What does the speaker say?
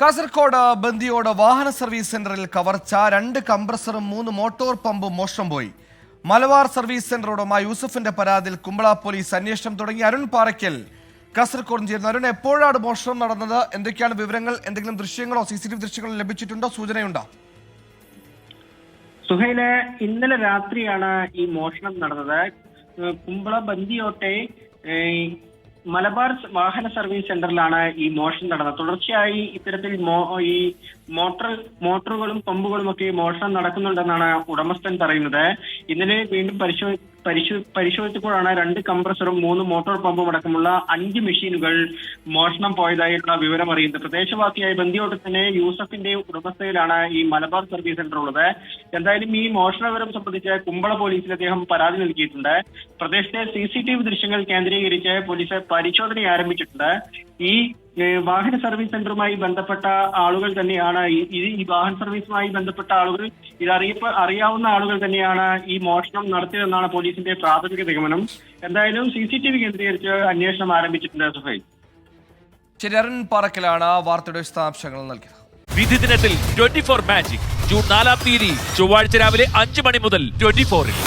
കാസർഗോഡ് ബന്ദിയോട് വാഹന സർവീസ് സെന്ററിൽ കവർച്ച രണ്ട് കംപ്രസറും മൂന്ന് മോട്ടോർ പമ്പും മോഷണം പോയി. മലബാർ സർവീസ് സെന്റർ ഉടമ യൂസഫിന്റെ പരാതിയിൽ കുമ്പള പോലീസ് അന്വേഷണം തുടങ്ങി. അരുൺ പാറയ്ക്കൽ കാസർകോട് ചേരുന്നു. അരുൺ എപ്പോഴാണ് മോഷണം നടന്നത്? എന്തൊക്കെയാണ് വിവരങ്ങൾ? എന്തെങ്കിലും ദൃശ്യങ്ങളോ സി സി ടി വി ദൃശ്യങ്ങളോ ലഭിച്ചിട്ടുണ്ടോ? സൂചനയുണ്ടോ? സുഹൈൽ ഇന്നലെ രാത്രിയാണ് ഈ മോഷണം നടന്നത്. കുമ്പള ബന്ദിയോട്ടെ മലബാർ വാഹന സർവീസ് സെന്ററിലാണ് ഈ മോഷണം നടന്നത്. തുടർച്ചയായി ഇത്തരത്തിൽ ഈ മോട്ടർ മോട്ടറുകളും പമ്പുകളും ഒക്കെ മോഷണം നടക്കുന്നുണ്ടെന്നാണ് ഉടമസ്ഥൻ പറയുന്നത്. ഇന്നലെ വീണ്ടും പരിശോ പരിശോ പരിശോധിച്ചപ്പോഴാണ് രണ്ട് കംപ്രസറും മൂന്ന് മോട്ടോർ പമ്പും അടക്കമുള്ള അഞ്ച് മെഷീനുകൾ മോഷണം പോയതായിട്ടുള്ള വിവരം അറിയുന്നത്. പ്രദേശവാസിയായ ബന്ധിയോട്ടത്തിന്റെ യൂസഫിന്റെ ഉടമസ്ഥയിലാണ് ഈ മലബാർ സർവീസ് സെന്റർ ഉള്ളത്. എന്തായാലും ഈ മോഷണ വിവരം സംബന്ധിച്ച് കുമ്പള പോലീസിൽ അദ്ദേഹം പരാതി നൽകിയിട്ടുണ്ട്. പ്രദേശത്തെ സി സി ടി വി ദൃശ്യങ്ങൾ കേന്ദ്രീകരിച്ച് പോലീസ് പരിശോധന ആരംഭിച്ചിട്ടുണ്ട് ഈ വാഹന സർവീസ് സെന്ററുമായി ബന്ധപ്പെട്ട ആളുകൾ തന്നെയാണ് ഈ- വാഹന സർവീസുമായി ബന്ധപ്പെട്ട ആളുകൾ ഇത് അറിയപ്പ് അറിയാവുന്ന ആളുകൾ തന്നെയാണ് ഈ മോഷണം നടത്തിയതെന്നാണ് പോലീസിന്റെ പ്രാഥമിക നിഗമനം. എന്തായാലും സി സി ടി വി കേന്ദ്രീകരിച്ച് അന്വേഷണം ആരംഭിച്ചിട്ടുണ്ട് സുഹൈൽ. ചിരൻ പാറക്കലാണ് വാർത്തയുടെ വിശദാംശങ്ങൾ നൽകിയത്. വിധി ദിനത്തിൽ ട്വന്റി ഫോർ മാജിക് ജൂൺ നാലാം തീയതി ചൊവ്വാഴ്ച രാവിലെ അഞ്ച് മണി മുതൽ ട്വന്റി ഫോറിൽ